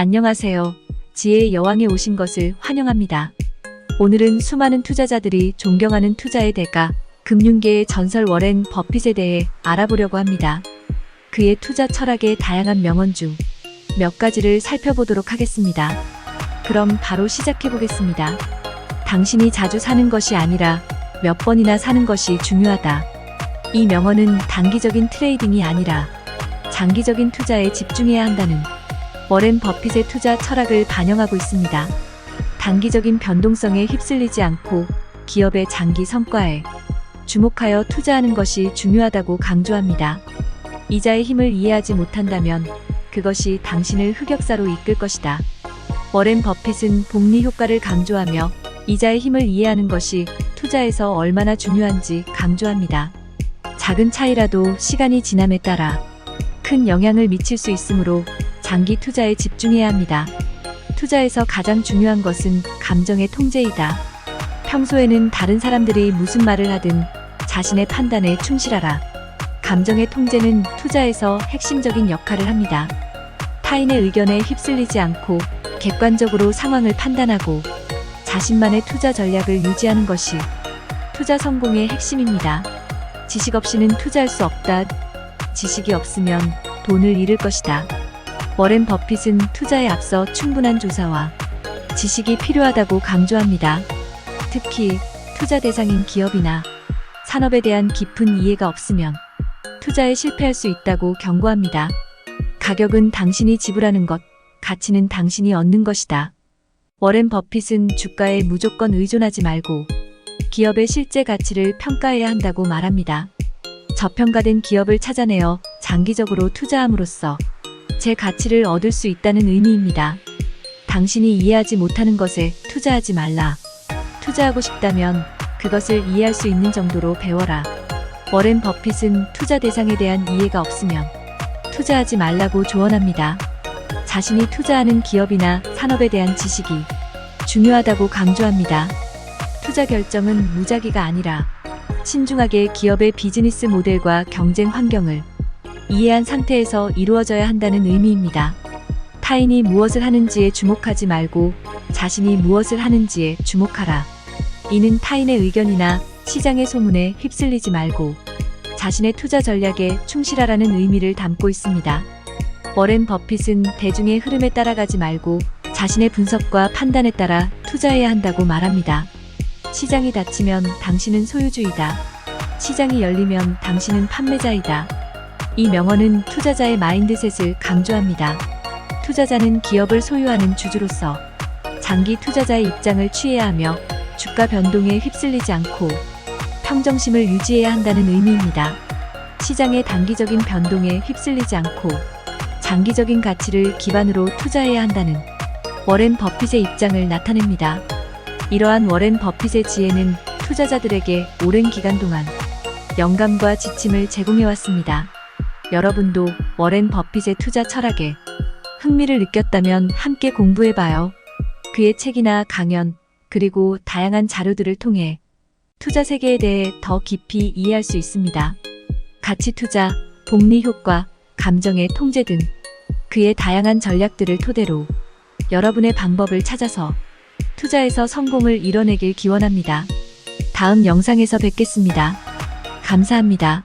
안녕하세요. 지혜의 여왕에 오신 것을 환영합니다. 오늘은 수많은 투자자들이 존경하는 투자의 대가, 금융계의 전설 워렌 버핏에 대해 알아보려고 합니다. 그의 투자 철학의 다양한 명언 중 몇 가지를 살펴보도록 하겠습니다. 그럼 바로 시작해 보겠습니다. 당신이 자주 사는 것이 아니라 몇 번이나 사는 것이 중요하다. 이 명언은 단기적인 트레이딩이 아니라 장기적인 투자에 집중해야 한다는 워렌 버핏의 투자 철학을 반영하고 있습니다. 단기적인 변동성에 휩쓸리지 않고 기업의 장기 성과에 주목하여 투자하는 것이 중요하다고 강조합니다. 이자의 힘을 이해하지 못한다면 그것이 당신을 흑역사로 이끌 것이다. 워렌 버핏은 복리 효과를 강조하며 이자의 힘을 이해하는 것이 투자에서 얼마나 중요한지 강조합니다. 작은 차이라도 시간이 지남에 따라 큰 영향을 미칠 수 있으므로 장기 투자에 집중해야 합니다. 투자에서 가장 중요한 것은 감정의 통제이다. 평소에는 다른 사람들이 무슨 말을 하든 자신의 판단에 충실하라. 감정의 통제는 투자에서 핵심적인 역할을 합니다. 타인의 의견에 휩쓸리지 않고 객관적으로 상황을 판단하고 자신만의 투자 전략을 유지하는 것이 투자 성공의 핵심입니다. 지식 없이는 투자할 수 없다. 지식이 없으면 돈을 잃을 것이다. 워렌 버핏은 투자에 앞서 충분한 조사와 지식이 필요하다고 강조합니다. 특히 투자 대상인 기업이나 산업에 대한 깊은 이해가 없으면 투자에 실패할 수 있다고 경고합니다. 가격은 당신이 지불하는 것, 가치는 당신이 얻는 것이다. 워렌 버핏은 주가에 무조건 의존하지 말고 기업의 실제 가치를 평가해야 한다고 말합니다. 저평가된 기업을 찾아내어 장기적으로 투자함으로써 제 가치를 얻을 수 있다는 의미입니다. 당신이 이해하지 못하는 것에 투자하지 말라. 투자하고 싶다면 그것을 이해할 수 있는 정도로 배워라. 워렌 버핏은 투자 대상에 대한 이해가 없으면 투자하지 말라고 조언합니다. 자신이 투자하는 기업이나 산업에 대한 지식이 중요하다고 강조합니다. 투자 결정은 무작위가 아니라 신중하게 기업의 비즈니스 모델과 경쟁 환경을 이해한 상태에서 이루어져야 한다는 의미입니다. 타인이 무엇을 하는지에 주목하지 말고 자신이 무엇을 하는지에 주목하라. 이는 타인의 의견이나 시장의 소문에 휩쓸리지 말고 자신의 투자 전략에 충실하라는 의미를 담고 있습니다. 워렌 버핏은 대중의 흐름에 따라가지 말고 자신의 분석과 판단에 따라 투자해야 한다고 말합니다. 시장이 닫히면 당신은 소유주이다. 시장이 열리면 당신은 판매자이다. 이 명언은 투자자의 마인드셋을 강조합니다. 투자자는 기업을 소유하는 주주로서 장기 투자자의 입장을 취해야 하며 주가 변동에 휩쓸리지 않고 평정심을 유지해야 한다는 의미입니다. 시장의 단기적인 변동에 휩쓸리지 않고 장기적인 가치를 기반으로 투자해야 한다는 워렌 버핏의 입장을 나타냅니다. 이러한 워렌 버핏의 지혜는 투자자들에게 오랜 기간 동안 영감과 지침을 제공해왔습니다. 여러분도 워렌 버핏의 투자 철학에 흥미를 느꼈다면 함께 공부해봐요. 그의 책이나 강연, 그리고 다양한 자료들을 통해 투자 세계에 대해 더 깊이 이해할 수 있습니다. 가치 투자, 복리 효과, 감정의 통제 등 그의 다양한 전략들을 토대로 여러분의 방법을 찾아서 투자에서 성공을 이뤄내길 기원합니다. 다음 영상에서 뵙겠습니다. 감사합니다.